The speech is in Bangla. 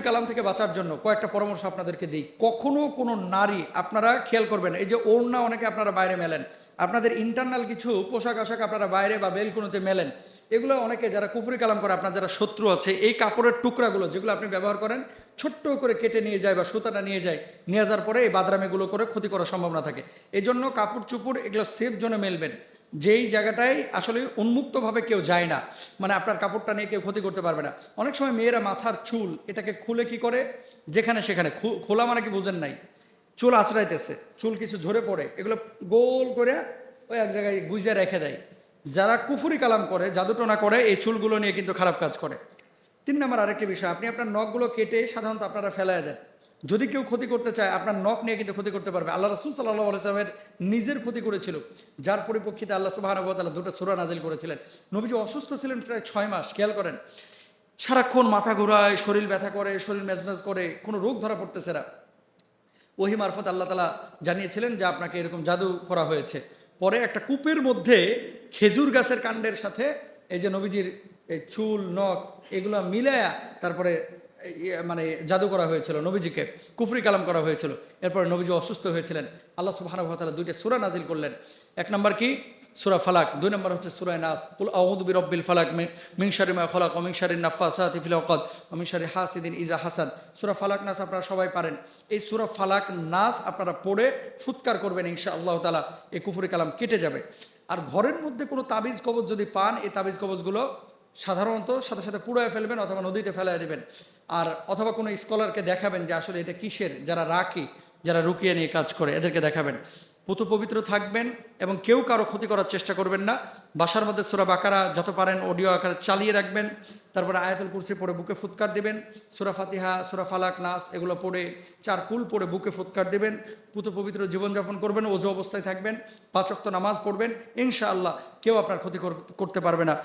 কুফরি কালাম থেকে বাঁচার জন্য কয়েকটা পরামর্শ আপনাদেরকে দিই। কখনো কোনো নারী, আপনারা খেয়াল করবেন, এই যে ওড়না অনেকে আপনারা বাইরে মেলেন, আপনাদের ইন্টারনাল কিছু পোশাক আশাক আপনারা বাইরে বা বেলকুনোতে মেলেন, এগুলো অনেকে যারা কুফরি কালাম করে, আপনার যারা শত্রু আছে, এই কাপড়ের টুকরাগুলো যেগুলো আপনি ব্যবহার করেন, ছোট্ট করে কেটে নিয়ে যায় বা সুতাটা নিয়ে যায়, নিয়ে যাওয়ার পরে এই বাদরামিগুলো করে ক্ষতি করার সম্ভাবনা থাকে। এই জন্য কাপড় চুপড় এগুলো সেফ জোনে মেলবেন। যেই জায়গাটায় আসলে উন্মুক্তভাবে কেউ যায় না মানে আপনার কাপড়টা নিয়ে কেউ ক্ষতি করতে পারবে না। অনেক সময় মেয়েরা মাথার চুল এটাকে খুলে কি করে? যেখানে সেখানে। খোলা মানে কি বুঝেন নাই? চুল আঁচড়াইতেছে চুল কিছু ঝরে পড়ে, এগুলো গোল করে ওই এক জায়গায় গুজে রেখে দেয়। যারা কুফুরি কালাম করে, জাদুটোনা করে, এই চুলগুলো নিয়ে কিন্তু খারাপ কাজ করে। তিন নম্বর আরেকটি বিষয়, আপনি আপনার নখগুলো কেটে সাধারণত আপনারা ফেলায় দেন। যদি কেউ ক্ষতি করতে চায়, আপনার নখ নিয়ে কিন্তু ক্ষতি করতে পারবে। আল্লাহ রসুল সাল্লাহ আলাইসলামের নিজের ক্ষতি করেছিল, যার পরিপ্রেক্ষিতে আল্লাহ সুবাহানুবতাল্লাহ দুটো সুরা নাজিল করেছিলেন। নবীজি অসুস্থ ছিলেন প্রায় ছয় মাস, খেয়াল করেন। সারাক্ষণ মাথা ঘোরায়, শরীর ব্যথা করে, শরীর মেজমেজ করে, কোনো রোগ ধরা পড়তেছে না। ওহি মারফত আল্লাহ তালা জানিয়েছিলেন যে আপনাকে এরকম জাদু করা হয়েছে। পরে একটা কূপের মধ্যে খেজুর গাছের কাণ্ডের সাথে এই যে নবীজির চুল, নখ, এগুলো মিলায়া তারপরে মানে জাদু করা হয়েছিল, নবীজিকে কুফরি কালাম করা হয়েছিল। এরপরে নবীজি অসুস্থ হয়েছিলেন। আল্লাহ সুবাহানুভাতালা দুইটা সুরা নাজিল করলেন। এক নম্বর কি? সুরা ফালাক। দুই নম্বর হচ্ছে সুরায় নাস। কুল আউদ বি রব্বিল ফালাক মিংসারি মা খলাক অমিংসারি নাফা সাতিফিল অকদ অমিংসারি হাসিদিন ইজা হাসাদ সুরা ফালাক নাস আপনারা সবাই পারেন। এই সুরা ফালাক নাস আপনারা পড়ে ফুৎকার করবেন ইনশা আল্লাহ তালা এই কুফুরি কালাম কেটে যাবে। আর ঘরের মধ্যে কোনো তাবিজ কবজ যদি পান, এই তাবিজ কবজগুলো সাধারণত সাথে সাথে পুড়ায় ফেলবেন অথবা নদীতে ফেলায় দেবেন। আর অথবা কোনো স্কলারকে দেখাবেন যে আসলে এটা কিসের? যারা রাখি যারা রুকিয়ে নিয়ে কাজ করে, এদেরকে দেখাবেন। পুতু পবিত্র থাকবেন এবং কেউ কারও ক্ষতি করার চেষ্টা করবেন না। বাসার মধ্যে সুরা বাকারা যত পারেন অডিও আকারে চালিয়ে রাখবেন। তারপরে আয়াতুল কুরসি পড়ে বুকে ফুৎকার দেবেন। সুরা ফাতিহা, সুরা ফালাক, নাস এগুলো পড়ে চার কুল পড়ে বুকে ফুৎকার দেবেন। পুতু পবিত্র জীবনযাপন করবেন ওজু অবস্থায় থাকবেন। পাঁচক্ত নামাজ পড়বেন। ইনশাআল্লাহ কেউ আপনার ক্ষতি কর- করতে পারবে না।